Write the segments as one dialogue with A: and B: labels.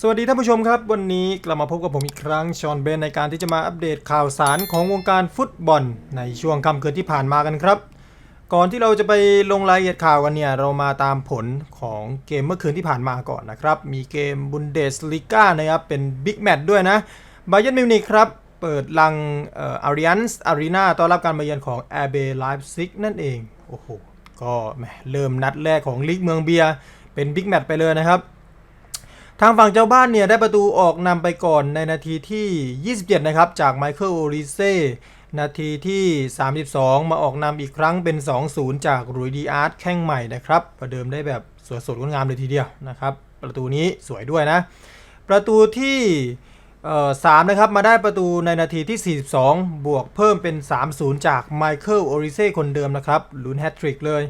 A: สวัสดีท่านผู้ชมครับ วันนี้กลับมาพบกับผมอีกครั้งชอนเบนในการที่จะมาอัปเดตข่าวสารของวงการฟุตบอล ในช่วงค่ำคืนที่ผ่านมากันครับ ก่อนที่เราจะไปลงรายละเอียดข่าวกันเนี่ย เรามาตามผลของเกมเมื่อคืนที่ผ่านมาก่อนนะครับ มีเกมบุนเดสลิก้านะครับ เป็นบิ๊กแมตช์ด้วยนะบาเย r n มิวนิกครับ เปิดลังเอ่ออาริอันส์อารีนาต้อนรับการมาเยือนของแอร์เบไลฟ์ซิกนั่นเองโอ้โหก็แมเริ่มนัดแรกของลีกเมืองเบียเป็นบิ๊กแมตช์ไปเลยนะครับ ทางฝั่งเจ้าบ้านเนี่ยได้ประตูออกนำไปก่อนในนาทีที่ 27 นะครับ จากไมเคิลโอริเซ่นาทีที่ 32 มาออกนำอีกครั้งเป็น 2-0 จากรุยดีอาร์ตแข้งใหม่นะครับ ประเดิมได้แบบสวยสดงดงามเลยทีเดียวนะครับ ประตูนี้สวยด้วยนะ ประตูที่เอ่อ3นะครับ มาได้ประตูในนาทีที่ 42 บวกเพิ่มเป็น 3-0 จากไมเคิลโอริเซ่คนเดิมนะครับลุ้นแฮตทริกเลย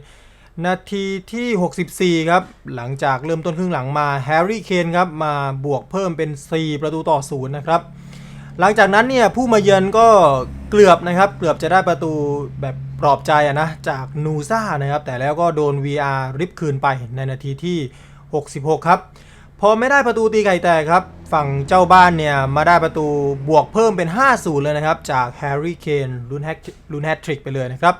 A: นาทีที่ 64 ครับ หลังจากเริ่มต้นครึ่งหลังมาแฮร์รี่เคนครับ มาบวกเพิ่มเป็น 4 ประตูต่อศูนย์นะครับ หลังจากนั้นเนี่ยผู้มาเยือนก็เกือบนะครับ เกือบจะได้ประตูแบบปลอบใจนะจากนูซ่านะครับ แต่แล้วก็โดน VR ริบคืนไปในนาทีที่ 66 ครับ พอไม่ได้ประตูตีไข่แตกครับ ฝั่งเจ้าบ้านเนี่ยมาได้ประตูบวกเพิ่มเป็น 5-0 เลยนะครับ จากแฮร์รี่เคนลุนแฮตลุนแฮตทริกไปเลยนะครับ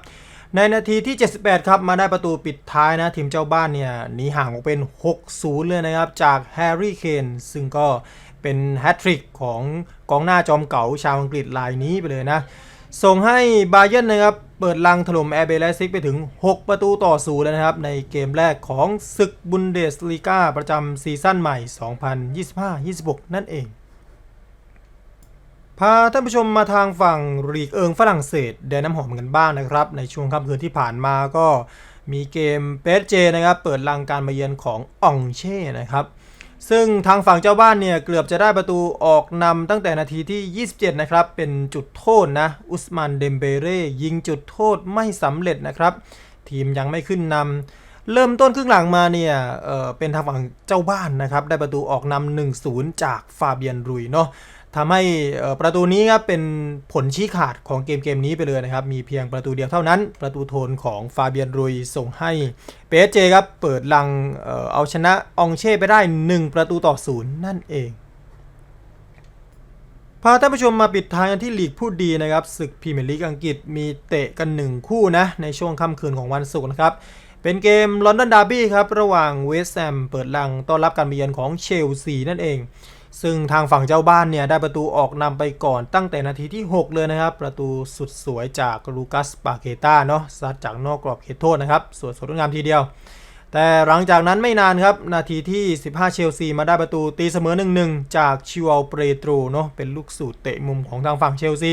A: ในนาทีที่ 78 ครับ มาได้ประตูปิดท้ายนะ ทีมเจ้าบ้านเนี่ยหนีห่างออกเป็น 6-0 เลยนะครับ จากแฮร์รี่เคนซึ่งก็เป็นแฮตทริกของกองหน้าจอมเก๋าชาวอังกฤษรายนี้ไปเลยนะ ส่งให้บาเย r n นะครับ เปิดลังถล่มแอร์เบลซิกไปถึง 6 ประตูต่อศูนย์เลยนะครับ ในเกมแรกของศึกบุนเดสลีกาประจำซีซั่นใหม่ 2025-26 นั่นเอง พาท่านผู้ชมมาทางฝั่งลีกเอิงฝรั่งเศสแดนน้ำหอมกันบ้างนะครับ ในช่วงค่ำคืนที่ผ่านมาก็มีเกมเปสเจนะครับเปิดลังการมาเยือนของอองเช่นะครับซึ่งทางฝั่งเจ้าบ้านเนี่ยเกือบจะได้ประตูออกนำตั้งแต่นาทีที่ 27 นะครับ เป็นจุดโทษนะ อุสมันเดมเบเร่ยิงจุดโทษไม่สำเร็จนะครับ ทีมยังไม่ขึ้นนำเริ่มต้นครึ่งหลังมาเนี่ยเเป็นทางฝั่งเจ้าบ้านนะครับ ได้ประตูออกนำ1-0 จากฟาเบียนรุยเนาะ ทำให้ประตูนี้ครับเป็นผลชี้ขาดของเกมเกมนี้ไปเลยนะครับ มีเพียงประตูเดียวเท่านั้น ประตูโทนของฟาเบียนรุยส่งให้เปเจครับเปิดลังเออเอาชนะองเช่ไปได้ 1 ประตูต่อศูนย์นั่นเองพาท่านผู้ชมมาปิดท้ายกันที่ลีกพูดดีนะครับศึกพรีเมียร์ลีกอังกฤษมีเตะกัน 1 คู่นะ ในช่วงค่ำคืนของวันศุกร์นะครับ เป็นเกมลอนดอนดาร์บี้ครับ ระหว่างเวสต์แฮมเปิดลังต้อนรับการเยือนของเชลซีนั่นเอง ซึ่งทางฝั่งเจ้าบ้านเนี่ยได้ประตูออกนำไปก่อนตั้งแต่นาทีที่ 6 เลยนะครับ ประตูสุดสวยจากลูกัสปาเกต้าเนาะซัดจากนอกกรอบเขตโทษนะครับ สวยสดงามทีเดียว แต่หลังจากนั้นไม่นานครับ นาทีที่ 15 เชลซีมาได้ประตูตีเสมอ 1-1 จากชิวอัลเปรโตรเนาะเป็นลูกสูตรเตะมุมของทางฝั่งเชลซี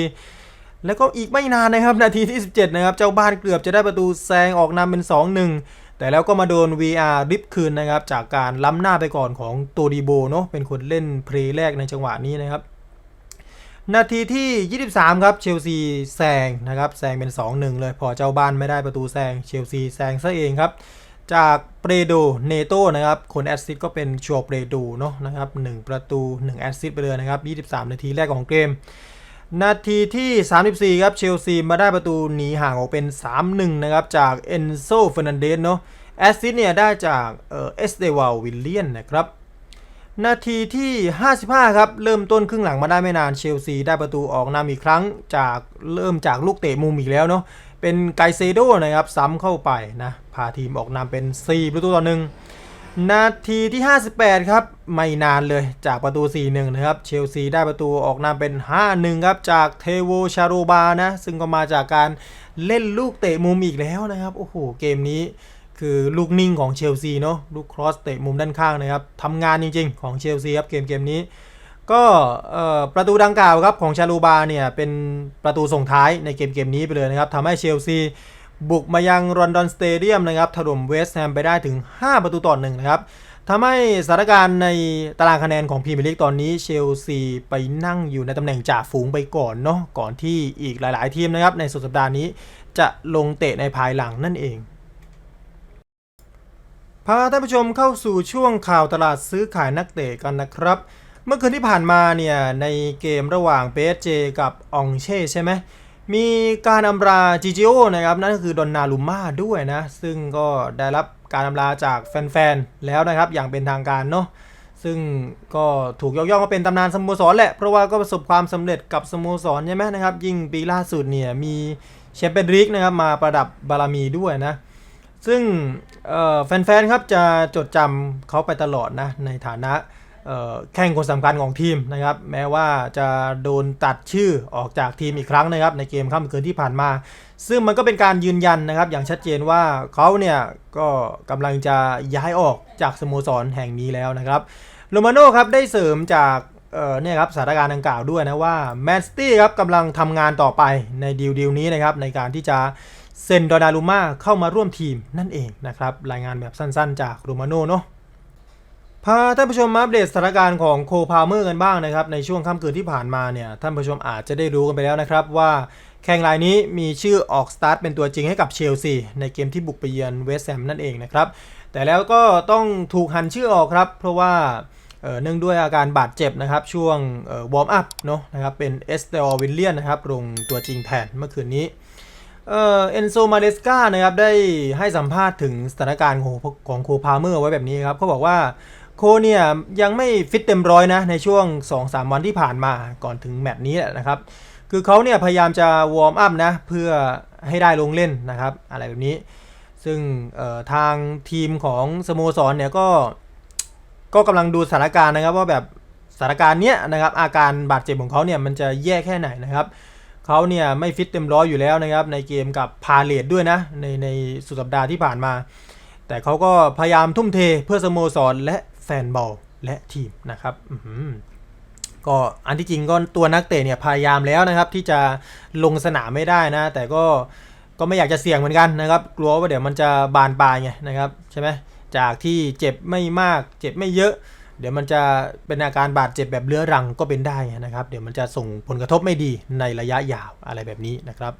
A: แล้วก็อีกไม่นานนะครับ นาทีที่ 17 นะครับ เจ้าบ้านเกือบจะได้ประตูแซงออกนำเป็น 2-1 แต่แล้วก็มาโดน VR ริบคืนนะครับ จากการล้ำหน้าไปก่อนของโตดิโบเนาะเป็นคนเล่นเพลย์แรกในจังหวะนี้นะครับ นาทีที่ 23 ครับเชลซีแซงนะครับแซงเป็น 2-1 เลยพอเจ้าบ้านไม่ได้ประตูแซงเชลซีแซงซะเองครับจากเปรโดเนโตนะครับ คนแอสซิสต์ก็เป็นชัวเปรโดเนาะนะครับ 1 ประตู 1 แอสซิสต์ไปเลยนะครับ 23 นาทีแรกของเกม นาทีที่ 34 ครับ เชลซีมาได้ประตูหนีห่างออกเป็น 3-1 นะครับ จากเอนโซเฟอร์นันเดสเนาะแอสซิสต์เนี่ยได้จากเอ่อเอสเดวาลวิลเลียนนะครับ นาทีที่ 55 ครับ เริ่มต้นครึ่งหลังมาได้ไม่นานเชลซีได้ประตูออกนำอีกครั้งจากเริ่มจากลูกเตะมุมอีกแล้วเนาะเป็นไกเซโดนะครับ ซ้ำเข้าไปนะ พาทีมออกนำเป็น 4 ประตูต่อหนึ่ง นาทีที่ 58 ครับ ไม่นานเลยจากประตู 4-1 นะครับ เชลซีได้ประตูออกนำเป็น 5-1 ครับ จากเทโวชาโรบานะ ซึ่งก็มาจากการเล่นลูกเตะมุมอีกแล้วนะครับ โอ้โห เกมนี้คือลูกนิ่งของเชลซีเนาะลูกครอสเตะมุมด้านข้างนะครับทำงานจริงๆ ของเชลซีครับ เกมเกมนี้ ก็ประตูดังกล่าวครับของชาลูบาเนี่ยเป็นประตูส่งท้ายในเกมเกมนี้ไปเลยนะครับทำให้เชลซี บุกมายังรอนดอนสเตเดียมนะครับถล่มเวสต์แฮมไปได้ถึง 5 ประตูต่อหนึ่งนะครับทำให้สถานการณ์ในตารางคะแนนของพรีเมียร์ลีกตอนนี้เชลซีไปนั่งอยู่ในตำแหน่งจ่าฝูงไปก่อนเนาะก่อนที่อีกหลาย ๆ ทีมนะครับในสุดสัปดาห์นี้จะลงเตะในภายหลังนั่นเอง พาท่านผู้ชมเข้าสู่ช่วงข่าวตลาดซื้อขายนักเตะกันนะครับ เมื่อคืนที่ผ่านมาเนี่ยในเกมระหว่างเ s เจกับองเช่ใช่ไหม มีการอำลาจิจิโอนะครับนั่นก็คือดอนนารุม่าด้วยนะ ซึ่งก็ได้รับการอำลาจากแฟนๆ แล้วนะครับ อย่างเป็นทางการเนาะซึ่งก็ถูกยกย่องว่าเป็นตำนานสโมสรแหละ เพราะว่าก็ประสบความสำเร็จกับสโมสรใช่ไหมนะครับ ยิ่งปีล่าสุดเนี่ยมีแชมเปี้ยนลีกนะครับมาประดับบารมีด้วยนะ ซึ่งแฟนๆ ครับจะจดจำเขาไปตลอดนะในฐานะ แข่งคนสำคัญของทีมนะครับ แม้ว่าจะโดนตัดชื่อออกจากทีมอีกครั้งนะครับ ในเกมค่ำคืนที่ผ่านมา ซึ่งมันก็เป็นการยืนยันนะครับ อย่างชัดเจนว่าเขาเนี่ยก็กำลังจะย้ายออกจากสโมสรแห่งนี้แล้วนะครับโรมาโน่ครับได้เสริมจากเนี่ยครับสถานการณ์ดังกล่าวด้วยนะว่าแมนสตี้ครับกำลังทำงานต่อไปในดีลดีลนี้นะครับ ในการที่จะเซ็นดอนารุม่าเข้ามาร่วมทีมนั่นเองนะครับ รายงานแบบสั้นๆ จากโรมาโน่เนาะ พาท่านผู้ชมมาอัปเดตสถานการณ์ของโคพาเมอร์กันบ้างนะครับ ในช่วงค่ำคืนที่ผ่านมาเนี่ยท่านผู้ชมอาจจะได้รู้กันไปแล้วนะครับว่าแข่งรายนี้มีชื่อออกสตาร์ทเป็นตัวจริงให้กับเชลซีในเกมที่บุกไปเยือนเวสต์แฮมนั่นเองนะครับ แต่แล้วก็ต้องถูกหันชื่อออกครับ เพราะว่าเอ่อนื่องด้วยอาการบาดเจ็บนะครับ ช่วงวอร์มอัพเนาะนะครับเป็นเอสเตอร์วิลเลียนนะครับลงตัวจริงแทนเมื่อคืนนี้เอ่อเอนโซมาเดสกานะครับได้ให้สัมภาษณ์ถึงสถานการณ์ของของโคพาเมอร์ไว้แบบนี้ครับเขาบอกว่า โคเนี่ยยังไม่ฟิตเต็มร้อยนะในช่วง 2-3 วันที่ผ่านมาก่อนถึงแมตช์นี้นะครับ คือเขาเนี่ยพยายามจะวอร์มอัพนะเพื่อให้ได้ลงเล่นนะครับ อะไรแบบนี้ ซึ่งทางทีมของสโมสรเนี่ยก็ก็กำลังดูสถานการณ์นะครับว่าแบบสถานการณ์เนี้ยนะครับอาการบาดเจ็บของเขาเนี่ยมันจะแย่แค่ไหนนะครับเขาเนี่ยไม่ฟิตเต็มร้อยอยู่แล้วนะครับในเกมกับพาเลตด้วยนะในในสุดสัปดาห์ที่ผ่านมา แต่เขาก็พยายามทุ่มเทเพื่อสโมสรและ แฟนบอลและทีมนะครับก็อันที่จริงก็ตัวนักเตะเนี่ยพยายามแล้วนะครับ ที่จะลงสนามไม่ได้นะ แต่ก็ก็ไม่อยากจะเสี่ยงเหมือนกันนะครับ กลัวว่าเดี๋ยวมันจะบานปลายไงนะครับใช่ไหมจากที่เจ็บไม่มาก เจ็บไม่เยอะ เดี๋ยวมันจะเป็นอาการบาดเจ็บแบบเรื้อรังก็เป็นได้นะครับ เดี๋ยวมันจะส่งผลกระทบไม่ดีในระยะยาวอะไรแบบนี้นะครับ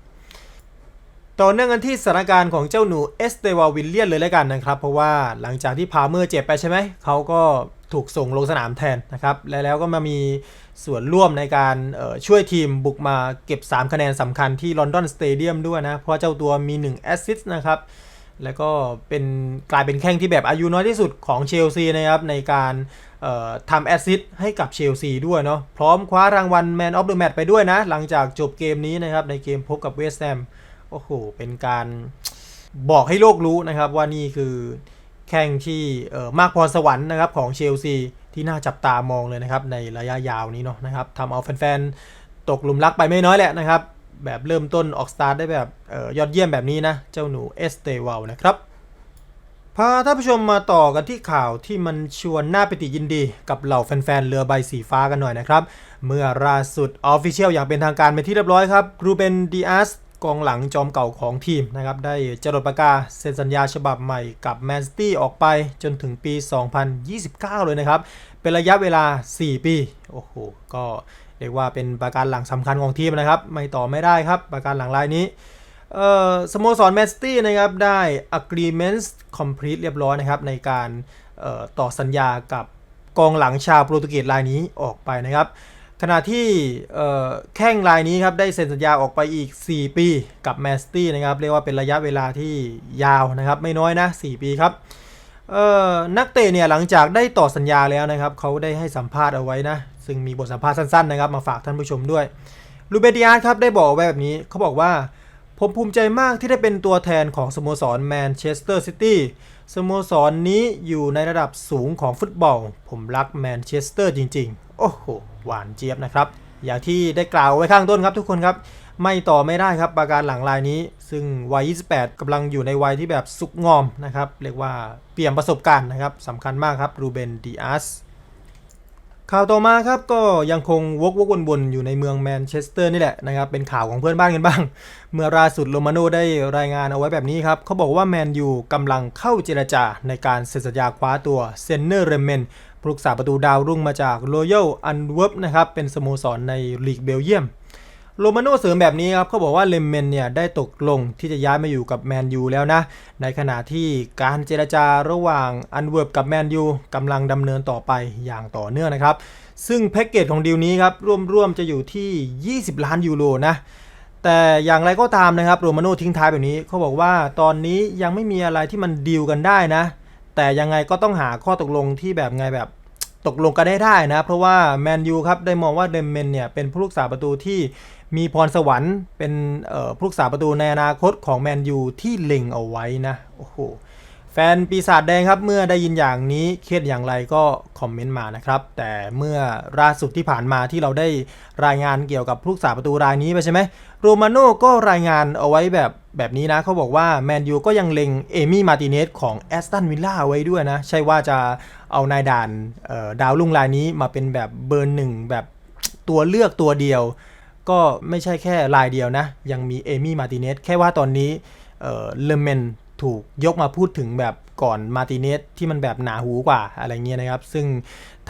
A: ต่อเนื่องกันที่สถานการณ์ของเจ้าหนูเอสเตวาวิลเลียนเลยแล้วกันนะครับ เพราะว่าหลังจากที่พาเมอร์เจ็บไปใช่ไหม เขาก็ถูกส่งลงสนามแทนนะครับ และแล้วก็มามีส่วนร่วมในการช่วยทีมบุกมาเก็บ 3 คะแนนสำคัญที่ลอนดอนสเตเดียมด้วยนะ เพราะเจ้าตัวมี 1 แอสซิสต์นะครับ แล้วก็เป็นกลายเป็นแข้งที่แบบอายุน้อยที่สุดของเชลซีนะครับในการทำแอสซิสต์ให้กับเชลซีด้วยเนาะ พร้อมคว้ารางวัล Man of the Match ไปด้วยนะ หลังจากจบเกมนี้นะครับในเกมพบกับเวสต์แฮม โอ้โห เป็นการบอกให้โลกรู้นะครับว่านี่คือแข่งที่เออมากพรสวรรค์นะครับของเชลซีที่น่าจับตามองเลยนะครับในระยะยาวนี้เนาะนะครับทำเอาแฟนๆ ตกหลุมรักไปไม่น้อยแหละนะครับ แบบเริ่มต้นออกสตาร์ทได้แบบออยอดเยี่ยมแบบนี้นะ เจ้าหนูเอสเตวลนะครับ พาท่านผู้ชมมาต่อกันที่ข่าวที่มันชวนน่าปิติยินดีกับเหล่าแฟนๆ เรือใบสีฟ้ากันหน่อยนะครับ เมื่อล่าสุดออฟฟิเชียลอย่างเป็นทางการเป็นที่เรียบร้อยครับรูเบนดีอาส กองหลังจอมเก่าของทีมนะครับได้จรดปากกาเซ็นสัญญาฉบับใหม่กับแมนซิตี้ออกไปจนถึงปี 2029 เลยนะครับ เป็นระยะเวลา 4 ปี โอ้โห ก็เรียกว่าเป็นประการหลังสำคัญของทีมนะครับ ไม่ต่อไม่ได้ครับ ประการหลังรายนี้สโมสรแมนซิตี้นะครับได้ agreement complete เรียบร้อยนะครับในการต่อสัญญากับกองหลังชาวโปรตุเกสรายนี้ออกไปนะครับ ขณะที่แข้งรายนี้ครับได้เซ็นสัญญาออกไปอีก 4 ปีกับแมนซิตี้นะครับเรียกว่าเป็นระยะเวลาที่ยาวนะครับไม่น้อยนะ 4 ปีครับนักเตะเนี่ยหลังจากได้ต่อสัญญาแล้วนะครับเขาได้ให้สัมภาษณ์เอาไว้นะ ซึ่งมีบทสัมภาษณ์สั้นๆนะครับมาฝากท่านผู้ชมด้วยลูเบดิอาร์ครับได้บอกไว้แบบนี้เขาบอกว่า ผมภูมิใจมากที่ได้เป็นตัวแทนของสโมสรแมนเชสเตอร์ซิตี้สโมสรนนี้อยู่ในระดับสูงของฟุตบอล ผมรักแมนเชสเตอร์จริง ๆ โอ้โห หวานเจี๊ยบนะครับ อย่างที่ได้กล่าวไว้ข้างต้นครับทุกคนครับ ไม่ต่อไม่ได้ครับประการหลังรายนี้ ซึ่งวัย 28กำลังอยู่ในวัยที่แบบสุกงอมนะครับ เรียกว่าเปลี่ยมประสบการณ์นะครับสำคัญมากครับรูเบนดีอาสข่าวต่อมาครับก็ยังคงวกวกวนๆอยู่ในเมืองแมนเชสเตอร์นี่แหละนะครับเป็นข่าวของเพื่อนบ้านกันบ้าง เมื่อล่าสุดโรมาโนได้รายงานเอาไว้แบบนี้ครับเขาบอกว่าแมนยูกำลังเข้าเจรจาในการเซ็นสัญญาคว้าตัวเซนเนอร์เรเมน ผู้รักษาประตูดาวรุ่งมาจากโรยัลอันเวิร์บนะครับ เป็นสโมสรในลีกเบลเยียม โรมาโน่เสริมแบบนี้ครับเขาบอกว่าเลมเมนเนี่ยได้ตกลงที่จะย้ายมาอยู่กับแมนยูแล้วนะ ในขณะที่การเจรจาระหว่างอันเวิร์บกับแมนยูกำลังดำเนินต่อไปอย่างต่อเนื่องนะครับ ซึ่งแพ็กเกจของดีลนี้ครับร่วมๆจะอยู่ที่ 20 ล้านยูโรนะแต่อย่างไรก็ตามนะครับโรมาโน่ทิ้งท้ายแบบนี้เขาบอกว่าตอนนี้ยังไม่มีอะไรที่มันดีลกันได้นะ แต่ยังไงก็ต้องหาข้อตกลงที่แบบไงแบบตกลงกันได้ได้นะ เพราะว่าแมนยูครับได้มองว่าเดมเมนเนี่ยเป็นผู้รักษาประตูที่มีพรสวรรค์เป็นผู้รักษาประตูในอนาคตของแมนยูที่เล็งเอาไว้นะโอ้โห แฟนปีศาจแดงครับเมื่อได้ยินอย่างนี้เครียดอย่างไรก็คอมเมนต์มานะครับ แต่เมื่อล่าสุดที่ผ่านมาที่เราได้รายงานเกี่ยวกับผู้รักษาประตูรายนี้ไปใช่ไหมโรมาโน่ก็รายงานเอาไว้แบบแบบนี้นะเขาบอกว่าแมนยูก็ยังเล็งเอมี่มาติเนสของแอสตันวิลล่าไว้ด้วยนะ ใช่ว่าจะเอานายด่านเอ่อดาวรุ่งรายนี้มาเป็นแบบเบอร์หนึ่งแบบตัวเลือกตัวเดียว ก็ไม่ใช่แค่รายเดียวนะ ยังมีเอมี่มาติเนสแค่ว่าตอนนี้เอ่อเลเมน ถูกยกมาพูดถึงแบบก่อนมาติเนสที่มันแบบหนาหูกว่าอะไรเงี้ยนะครับ ซึ่ง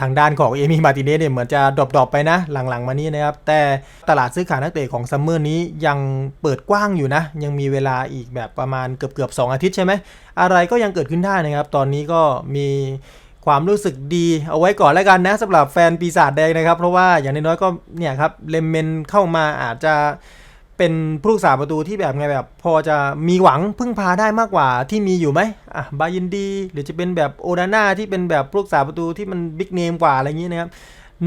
A: ทางด้านของเอมี่มาติเนสเนี่ยเหมือนจะดรอปๆไปนะ หลังๆมานี้นะครับ แต่ตลาดซื้อขายนักเตะของซัมเมอร์นี้ยังเปิดกว้างอยู่นะ ยังมีเวลาอีกแบบประมาณเกือบๆ2อาทิตย์ใช่ไหม อะไรก็ยังเกิดขึ้นได้นะครับ ตอนนี้ก็มีความรู้สึกดีเอาไว้ก่อนแล้วกันนะสำหรับแฟนปีศาจแดงนะครับ เพราะว่าอย่างน้อยๆก็เนี่ยครับเลมเมนเข้ามาอาจจะ เป็นผู้รักษาประตูที่แบบไงแบบ พอจะมีหวังพึ่งพาได้มากกว่าที่มีอยู่ไหมอะบายินดี หรือจะเป็นแบบโอนาน่าที่เป็นแบบผู้รักษาประตูที่มันบิ๊กเนมกว่าอะไรอย่างนี้นะครับ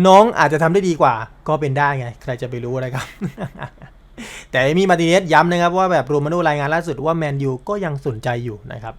A: น้องอาจจะทำได้ดีกว่า ก็เป็นได้ไง ใครจะไปรู้นะครับ แต่มีมาติเนสย้ำนะครับว่าแบบโรมาโนรายงานล่าสุดว่าแมนยูก็ยังสนใจอยู่นะครับ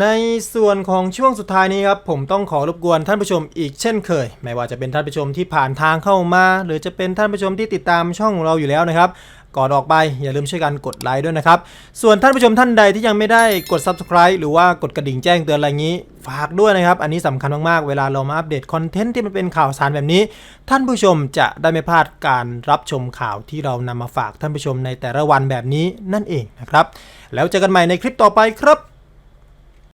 A: ในส่วนของช่วงสุดท้ายนี้ครับผมต้องขอรบกวนท่านผู้ชมอีกเช่นเคย ไม่ว่าจะเป็นท่านผู้ชมที่ผ่านทางเข้ามา หรือจะเป็นท่านผู้ชมที่ติดตามช่องของเราอยู่แล้วนะครับก่อนออกไปอย่าลืมช่วยกันกดไลค์ด้วยนะครับ ส่วนท่านผู้ชมท่านใดที่ยังไม่ได้กด subscribe หรือว่ากดกระดิ่งแจ้งเตือนอะไรงี้ ฝากด้วยนะครับ อันนี้สำคัญมากๆ เวลาเรามาอัปเดตคอนเทนต์ที่มันเป็นข่าวสารแบบนี้ ท่านผู้ชมจะได้ไม่พลาดการรับชมข่าวที่เรานำมาฝากท่านผู้ชมในแต่ละวันแบบนี้นั่นเองนะครับ แล้วเจอกันใหม่ในคลิปต่อไปครับ